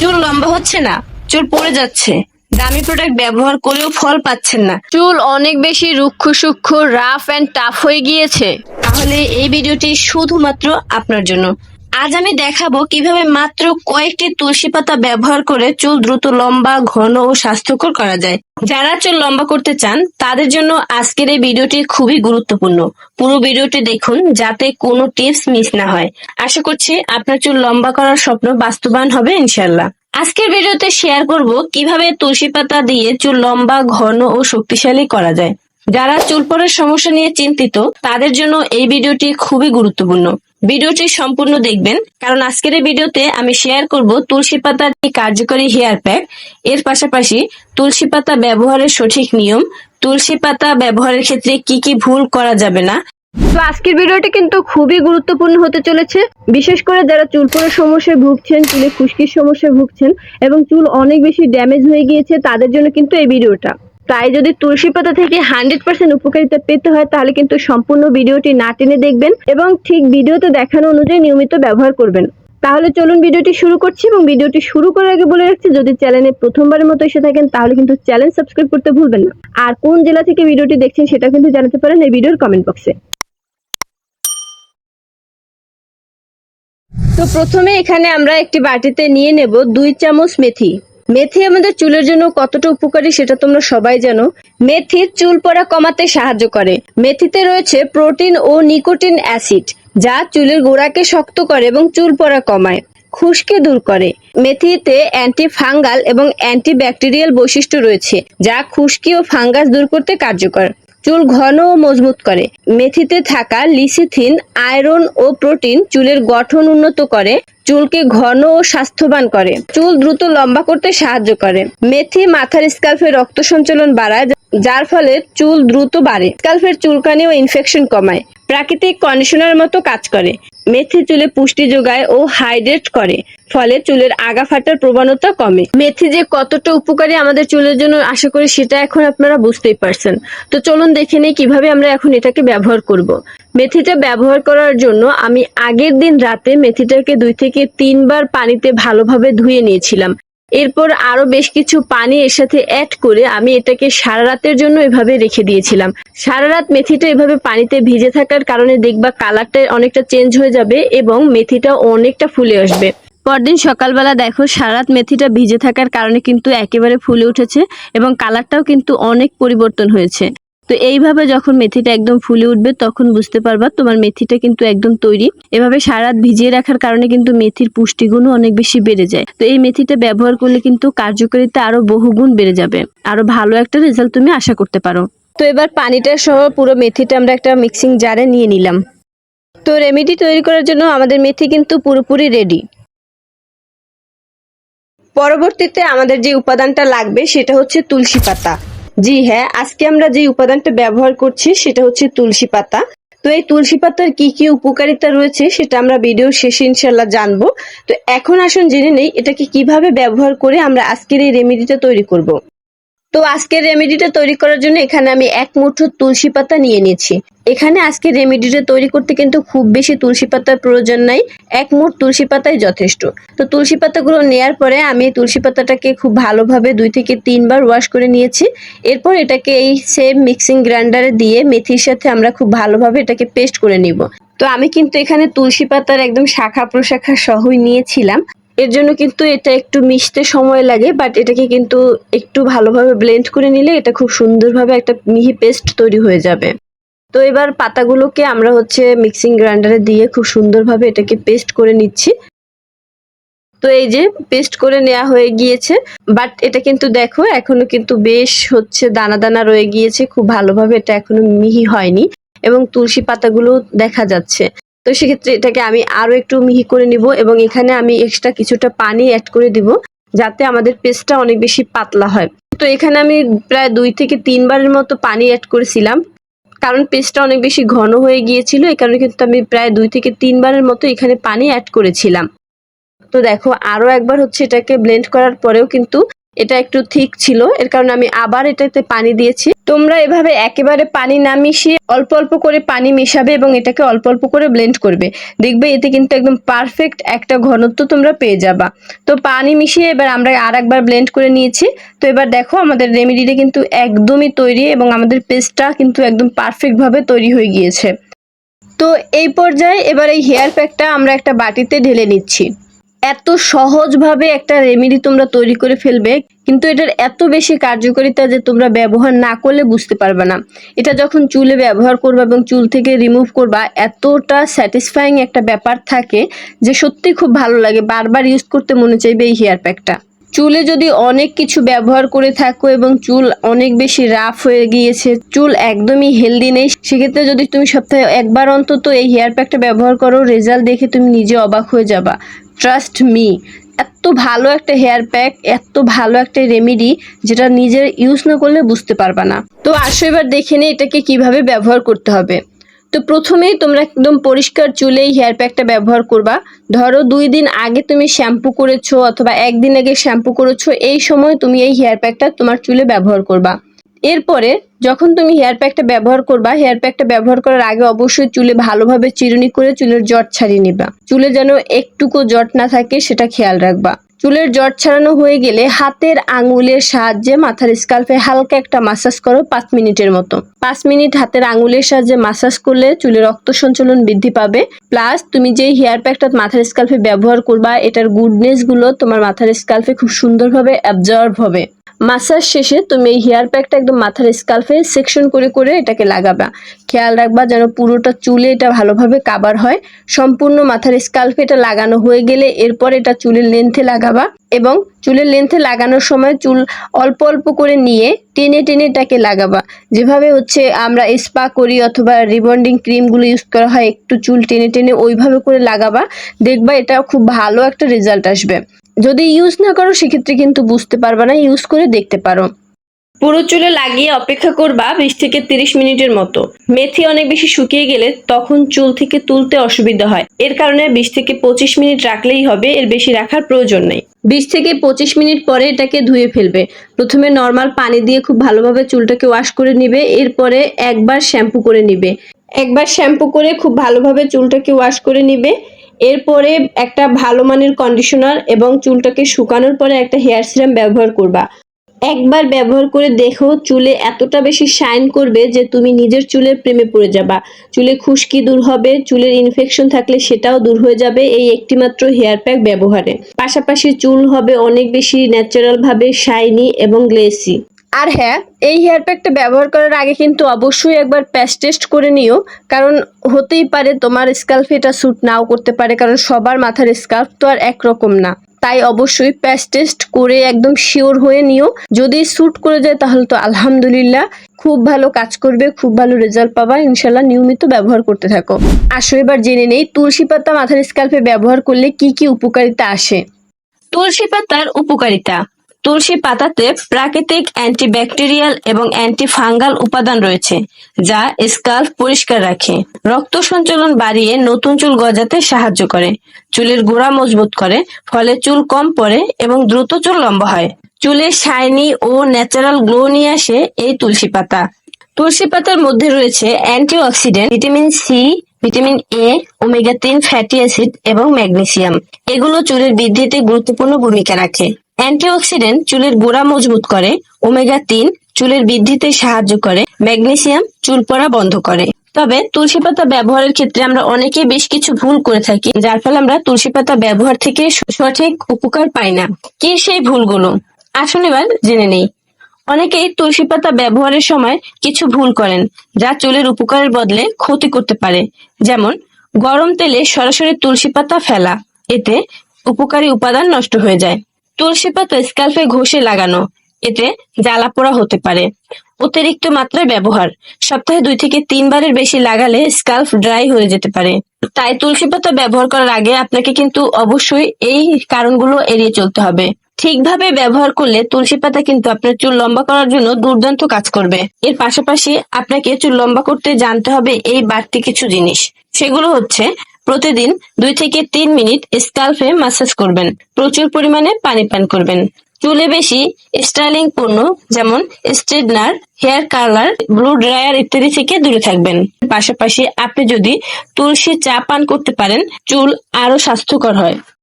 চুল লম্বা হচ্ছে না চুল পড়ে যাচ্ছে। দামি প্রোডাক্ট ব্যবহার করেও ফল পাচ্ছেন না। চুল অনেক বেশি রুক্ষ সূক্ষ্ম রাফ অ্যান্ড টাফ হয়ে গিয়েছে। তাহলে এই ভিডিওটি শুধুমাত্র আপনার জন্য। আজ আমি দেখাবো কীভাবে মাত্র কয়েকটি তুলসী পাতা ব্যবহার করে চুল দ্রুত লম্বা, ঘন ও স্বাস্থ্যকর করা যায়। যারা চুল লম্বা করতে চান, তাদের জন্য আজকের এই ভিডিওটি খুবই গুরুত্বপূর্ণ। পুরো ভিডিওটি দেখুন যাতে কোনো টিপস মিস না হয়। আশা করছি আপনার চুল লম্বা করার স্বপ্ন বাস্তবায়ন হবে ইনশাল্লাহ আজকের ভিডিওতে শেয়ার করব কীভাবে তুলসী পাতা দিয়ে চুল লম্বা, ঘন ও শক্তিশালী করা যায়। যারা চুল পড়ার সমস্যা নিয়ে চিন্তিত, তাদের জন্য এই ভিডিওটি খুবই গুরুত্বপূর্ণ। ভিডিওটি সম্পূর্ণ দেখবেন, কারণ আজকের এই ভিডিওতে আমি শেয়ার করব তুলসী পাতার কার্যকরী হেয়ার প্যাক এর পাশাপাশি তুলসী পাতা ব্যবহারের সঠিক নিয়ম, তুলসী পাতা ব্যবহারের ক্ষেত্রে কি কি ভুল করা যাবে না। তো আজকের ভিডিওটি কিন্তু খুবই গুরুত্বপূর্ণ হতে চলেছে। বিশেষ করে যারা চুল পড়ার সমস্যায় ভুগছেন, চুলে খুশকির সমস্যায় ভুগছেন এবং চুল অনেক বেশি ড্যামেজ হয়ে গিয়েছে, তাদের জন্য কিন্তু এই ভিডিওটা। তাই যদি তুলসী পাতা থেকে হান্ড্রেড পার্সেন্ট উপকারিতা পেতে হয়, তাহলে কিন্তু সম্পূর্ণ ভিডিওটি না টেনে দেখবেন এবং ঠিক ভিডিওতে দেখানো অনুযায়ী নিয়মিত ব্যবহার করবেন। তাহলে চলুন ভিডিওটি শুরু করছি এবং ভিডিওটি শুরু করার আগে বলে রাখছি, যদি চ্যানেলে প্রথমবারের মতো এসে থাকেন, তাহলে কিন্তু চ্যানেল সাবস্ক্রাইব করতে ভুলবেন না। আর কোন জেলা থেকে ভিডিওটি দেখছেন সেটা কিন্তু জানাতে পারেন এই ভিডিওর কমেন্ট বক্সে তো প্রথমে এখানে আমরা একটি বাটিতে নিয়ে নেব দুই চামচ মেথি। মেথি আমাদের চুলের জন্য কতটা উপকারী সেটা তোমরা সবাই জানো। মেথি চুল পড়া কমাতে সাহায্য করে। মেথিতে রয়েছে প্রোটিন ও নিকোটিন অ্যাসিড, যা চুলের গোড়াকে শক্ত করে এবং চুল পড়া কমায়, খুশকে দূর করে। মেথিতে অ্যান্টি ফাঙ্গাল এবং অ্যান্টি ব্যাকটেরিয়াল বৈশিষ্ট্য রয়েছে, যা খুশকি ও ফাঙ্গাস দূর করতে কার্যকর। চুল ঘন ও মজবুত করে। মেথিতে থাকা লিসিথিন, আয়রন ও প্রোটিন চুলের গঠন উন্নত করে, চুলকে ঘন ও স্বাস্থ্যবান করে। চুল দ্রুত লম্বা করতে সাহায্য করে। মেথি মাথার স্কাল্ফে রক্ত সঞ্চালন বাড়ায় যার ফলে চুল দ্রুত বাড়ে। স্কাল্পের চুলকানি ও ইনফেকশন কমায়। প্রাকৃতিক কন্ডিশনার মতো কাজ করে। মেথি চুলে পুষ্টি যোগায় ও হাইড্রেট করে, ফলে চুলের আগা ফাটার প্রবণতা কমে। মেথি যে কতটা উপকারী আমাদের চুলের জন্য, আশা করি সেটা এখন আপনারা বুঝতেই পারছেন। তো চলুন দেখে নেই কীভাবে আমরা এখন এটাকে ব্যবহার করব। মেথিটা ব্যবহার করার জন্য আমি আগের দিন রাতে মেথিটাকে দুই থেকে তিনবার পানিতে ভালোভাবে ধুয়ে নিয়েছিলাম। এরপর আরও বেশ কিছু পানি এর সাথে অ্যাড করে আমি এটাকে সারা রাতের জন্য এভাবে রেখে দিয়েছিলাম। সারা রাত মেথিটা এভাবে পানিতে ভিজে থাকার কারণে দেখবা কালারটা অনেকটা চেঞ্জ হয়ে যাবে এবং মেথিটা অনেকটা ফুলে আসবে। পরদিন সকালবেলা দেখো সারাত মেথিটা ভিজে থাকার কারণে কিন্তু একেবারে ফুলে উঠেছে এবং কালারটাও কিন্তু অনেক পরিবর্তন হয়েছে। তো এইভাবে যখন মেথিটা একদম ফুলে উঠবে, তখন বুঝতে পারবা তোমার মেথিটা কিন্তু একদম তৈরি। এভাবে সারাত ভিজিয়ে রাখার কারণে কিন্তু মেথির পুষ্টিগুণও অনেক বেশি বেড়ে যায়। তো এই মেথিটা ব্যবহার করলে কিন্তু কার্যকারিতা আরও বহুগুণ বেড়ে যাবে। আরও ভালো একটা রেজাল্ট তুমি আশা করতে পারো। তো এবার পানিটা সহ পুরো মেথিটা আমরা একটা মিক্সিং জারে নিয়ে নিলাম। তো রেমেডি তৈরি করার জন্য আমাদের মেথি কিন্তু পুরোপুরি রেডি। পরবর্তীতে আমাদের যে উপাদানটা লাগবে, সেটা হচ্ছে তুলসী পাতা। জি হ্যাঁ আজকে আমরা যে উপাদানটা ব্যবহার করছি সেটা হচ্ছে তুলসী পাতা তো এই তুলসী পাতার কি কি উপকারিতা রয়েছে সেটা আমরা ভিডিও শেষে ইনশাল্লাহ জানব তো এখন আসুন জেনে নেই, এটাকে কীভাবে ব্যবহার করে আমরা আজকের এই রেমেডিটা তৈরি করব। তো আজকের রেমেডিটা তৈরি করার জন্য এখানে আমি এক মুঠো তুলসী পাতা নিয়ে নিয়েছি। এখানে আজকে রেমেডিটা তৈরি করতে কিন্তু খুব বেশি তুলসী পাতার প্রয়োজন নাই, এক মুঠ তুলসী পাতাই যথেষ্ট। তো তুলসী পাতাগুলো নেয়ার পরে আমি তুলসী পাতাটাকে খুব ভালোভাবে দুই থেকে তিনবার ওয়াশ করে নিয়েছি। এরপর এটাকে এই সেম মিক্সিং গ্রাইন্ডারে দিয়ে মেথির সাথে আমরা খুব ভালোভাবে এটাকে পেস্ট করে নিব। তো আমি কিন্তু এখানে তুলসী পাতার একদম শাখা প্রশাখা সহই নিয়েছিলাম। এর জন্য কিন্তু এটা একটু মিশতে সময় লাগে বাট এটাকে কিন্তু একটু ভালোভাবে ব্লেন্ড করে নিলে এটা খুব সুন্দরভাবে একটা মিহি পেস্ট তৈরি হয়ে যাবে। তো এবার পাতাগুলোকে আমরা হচ্ছে মিক্সিং গ্রাইন্ডারে দিয়ে খুব সুন্দরভাবে এটাকে পেস্ট করে নিচ্ছি। তো এই যে পেস্ট করে নেওয়া হয়ে গিয়েছে বাট এটা কিন্তু দেখো এখনও কিন্তু বেশ হচ্ছে দানা দানা রয়ে গিয়েছে, খুব ভালোভাবে এটা এখনও মিহি হয়নি এবং তুলসী পাতাগুলো দেখা যাচ্ছে। তো সেক্ষেত্রে এটাকে আমি আরও একটু মিহি করে নিব এবং এখানে আমি এক্সট্রা কিছুটা পানি অ্যাড করে দিব যাতে আমাদের পেস্টটা অনেক বেশি পাতলা হয়। তো এখানে আমি প্রায় দুই থেকে তিনবারের মতো পানি অ্যাড করেছিলাম। কারণ পেস্টটা অনেক বেশি ঘন হয়ে গিয়েছিল, এই কারণে কিন্তু আমি প্রায় দুই থেকে তিনবারের মতো এখানে পানি অ্যাড করেছিলাম। তো দেখো আরও একবার হচ্ছে এটাকে ব্লেন্ড করার পরেও কিন্তু এটা একটু ঠিক ছিল, এর কারণে আমি আবার এটাতে পানি দিয়েছি। তোমরা এভাবে একেবারে পানি না মিশিয়ে অল্প অল্প করে পানি মেশাবে এবং এটাকে অল্প অল্প করে ব্লেন্ড করবে। দেখবে এতে কিন্তু একদম পারফেক্ট একটা ঘনত্ব তোমরা পেয়ে যাবা। তো পানি মিশিয়ে এবার আমরা আর একবার ব্লেন্ড করে নিয়েছি। তো এবার দেখো আমাদের রেমেডিটা কিন্তু একদমই তৈরি এবং আমাদের পেস্টটা কিন্তু একদম পারফেক্টভাবে তৈরি হয়ে গিয়েছে। তো এই পর্যায়ে এবার এই হেয়ার প্যাকটা আমরা একটা বাটিতে ঢেলে নিচ্ছি। এত সহজভাবে একটা রেমেডি তোমরা তৈরি করে ফেলবে, কিন্তু এটার এত বেশি কার্যকারিতা যে তোমরা ব্যবহার না করলে বুঝতে পারবে না। এটা যখন চুলে ব্যবহার করবা এবং চুল থেকে রিমুভ করবা, এতটা স্যাটিসফাইং একটা ব্যাপার থাকে যে সত্যি খুব ভালো লাগে। বারবার ইউজ করতে মনে চাইবে এই হেয়ার প্যাকটা চুলে যদি অনেক কিছু ব্যবহার করে থাকো এবং চুল অনেক বেশি রাফ হয়ে গিয়েছে, চুল একদমই হেলদি নেই, সেক্ষেত্রে যদি তুমি সপ্তাহে একবার অন্তত এই হেয়ার প্যাকটা ব্যবহার করো রেজাল্ট দেখে তুমি নিজে অবাক হয়ে যাবা। ট্রাস্ট মি এত ভালো একটা হেয়ার প্যাক এত ভালো একটা রেমেডি যেটা নিজের ইউজ না করলে বুঝতে পারবা না। তো আসো এবার দেখে নে এটাকে কীভাবে ব্যবহার করতে হবে। তো প্রথমেই তোমরা একদম পরিষ্কার চুলেই হেয়ার প্যাকটা ব্যবহার করবা। ধরো দুই দিন আগে তুমি শ্যাম্পু করেছ অথবা একদিন আগে শ্যাম্পু করেছ, এই সময় তুমি এই হেয়ার প্যাকটা তোমার চুলে ব্যবহার করবা। এরপরে যখন তুমি হেয়ার প্যাকটা ব্যবহার করবা হেয়ার প্যাকটা ব্যবহার করার আগে অবশ্যই চুলে ভালোভাবে চিরুনি করে চুলের জট ছাড়িয়ে নিবা। চুলে যেন একটুকু জট না থাকে সেটা খেয়াল রাখবা। চুলের জট ছাড়ানো হয়ে গেলে হাতের আঙুলের সাহায্যে মাথার স্কাল্পে হালকা একটা মাসাজ করো পাঁচ মিনিটের মতো। পাঁচ মিনিট হাতের আঙুলের সাহায্যে মাসাজ করলে চুলে রক্ত সঞ্চালন বৃদ্ধি পাবে। প্লাস তুমি যে হেয়ার প্যাকটা মাথার স্কাল্পে ব্যবহার করবা, এটার গুডনেসগুলো তোমার মাথার স্কাল্পে খুব সুন্দরভাবে অ্যাবজর্ব হবে। মাসাজ শেষে তুমি এই হেয়ার প্যাকটা একদম মাথার স্কাল্পে সেকশন করে করে এটাকে লাগাবা। খেয়াল রাখবা যেন পুরোটা চুলে এটা ভালোভাবে কাবার হয়। সম্পূর্ণ মাথার স্কাল্পে এটা লাগানো হয়ে গেলে এরপর এটা চুলের লেন্থে লাগাবা এবং চুলের লেন্থে লাগানোর সময় চুল অল্প অল্প করে নিয়ে টেনে টেনে এটাকে লাগাবা। যেভাবে হচ্ছে আমরা স্পা করি অথবা রিবন্ডিং ক্রিমগুলো ইউজ করা হয়, একটু চুল টেনে টেনে ওইভাবে করে লাগাবা। দেখবা এটা খুব ভালো একটা রেজাল্ট আসবে। যদি ইউজ না করো সেক্ষেত্রে কিন্তু বুঝতে পারবা না ইউজ করে দেখতে পারো। পুরো চুলে লাগিয়ে অপেক্ষা করবা বিশ থেকে তিরিশ মিনিটের মতো। মেথি অনেক বেশি শুকিয়ে গেলে তখন চুল থেকে তুলতে অসুবিধা হয়। এর কারণে বিশ থেকে পঁচিশ মিনিট রাখলেই হবে এর বেশি রাখার প্রয়োজন নেই। বিশ থেকে পঁচিশ মিনিট পরে এটাকে ধুয়ে ফেলবে। প্রথমে নর্মাল পানি দিয়ে খুব ভালোভাবে চুলটাকে ওয়াশ করে নিবে এরপরে একবার শ্যাম্পু করে নিবে। একবার শ্যাম্পু করে খুব ভালোভাবে চুলটাকে ওয়াশ করে নিবে। এরপরে একটা ভালো মানের কন্ডিশনার এবং চুলটাকে শুকানোর পরে একটা হেয়ার সিরাম ব্যবহার করবা। একবার ব্যবহার করে দেখো চুলে এতটা বেশি শাইন করবে যে তুমি নিজের চুলের প্রেমে পড়ে যাবা। চুলে খুশকি দূর হবে, চুলের ইনফেকশন থাকলে সেটাও দূর হয়ে যাবে এই একটিমাত্র হেয়ার প্যাক ব্যবহারে। পাশাপাশি চুল হবে অনেক বেশি ন্যাচারাল ভাবে শাইনি এবং গ্লেসি আর হ্যাঁ এই হেয়ার প্যাকটা ব্যবহার করার আগে কিন্তু অবশ্যই একবার প্যাচ টেস্ট করে নিও। কারণ হতেই পারে তোমার স্কাল্ফে এটা স্যুট নাও করতে পারে, কারণ সবার মাথার স্কাল্ফ তো আর একরকম না। তাই অবশ্যই প্যাচ টেস্ট করে একদম শিওর হয়ে নিও। যদি স্যুট করে যায় তাহলে তো আলহামদুলিল্লাহ, খুব ভালো কাজ করবে, খুব ভালো রেজাল্ট পাবা ইনশাল্লাহ নিয়মিত ব্যবহার করতে থাকো। আসো এবার জেনে নেই, তুলসী পাতা মাথার স্কাল্পে ব্যবহার করলে কি কি উপকারিতা আসে? তুলসী পাতার উপকারিতা। তুলসী পাতাতে প্রাকৃতিক অ্যান্টিব্যাকটেরিয়াল এবং অ্যান্টিফাঙ্গাল উপাদান রয়েছে, যা স্কাল্প পরিষ্কার রাখে। রক্ত সঞ্চালন বাড়িয়ে নতুন চুল গজাতে সাহায্য করে। চুলের গোড়া মজবুত করে, ফলে চুল কম পড়ে এবং দ্রুত চুল লম্বা হয়। চুলের শাইনি ও ন্যাচারাল গ্লো নিয়ে আসে এই তুলসী পাতা। তুলসী পাতার মধ্যে রয়েছে antioxidant, vitamin C vitamin A omega তিন ফ্যাটি অ্যাসিড এবং ম্যাগনেসিয়াম। এগুলো চুলের বৃদ্ধিতে গুরুত্বপূর্ণ ভূমিকা রাখে। অ্যান্টিঅক্সিডেন্ট চুলের গোড়া মজবুত করে, ওমেগা তিন চুলের বৃদ্ধিতে সাহায্য করে, ম্যাগনেসিয়াম চুল পড়া বন্ধ করে। তবে তুলসী পাতা ব্যবহারের ক্ষেত্রে আমরা অনেকে বেশ কিছু ভুল করে থাকি, যার ফলে আমরা তুলসী পাতা ব্যবহার থেকে সঠিক উপকার পাই না। কি সেই ভুলগুলো? আসুন এবার জেনে নেই। অনেকেই তুলসী পাতা ব্যবহারের সময় কিছু ভুল করেন, যা চুলের উপকারের বদলে ক্ষতি করতে পারে। যেমন, গরম তেলে সরাসরি তুলসী পাতা ফেলা, এতে উপকারী উপাদান নষ্ট হয়ে যায়। তুলসী পাতা স্কাল্পে ঘষে লাগানো। এতে জ্বালা পোড়া হতে পারে। অতিরিক্ত মাত্রায় ব্যবহার। সপ্তাহে দুই থেকে তিনবারের বেশি লাগালে স্কাল্প ড্রাই হয়ে যেতে পারে। তাই তুলসী পাতা ব্যবহার করার আগে আপনাকে কিন্তু অবশ্যই এই কারণগুলো এড়িয়ে চলতে হবে। ঠিকভাবে ব্যবহার করলে তুলসী পাতা কিন্তু আপনার চুল লম্বা করার জন্য দুর্দান্ত কাজ করবে। এর পাশাপাশি আপনাকে চুল লম্বা করতে জানতে হবে এই বাড়তি কিছু জিনিস। সেগুলো হচ্ছে প্রতিদিন দুই থেকে তিন মিনিট স্কাল্পে মাসাজ করবেন। প্রচুর পরিমাণে পানি পান করবেন। চুলে বেশি স্টাইলিং পণ্য যেমন straightener, hair colour, blue dryer ইত্যাদি থেকে দূরে থাকবেন। পাশাপাশি আপনি যদি তুলসী চা পান করতে পারেন, চুল আরও স্বাস্থ্যকর হয়।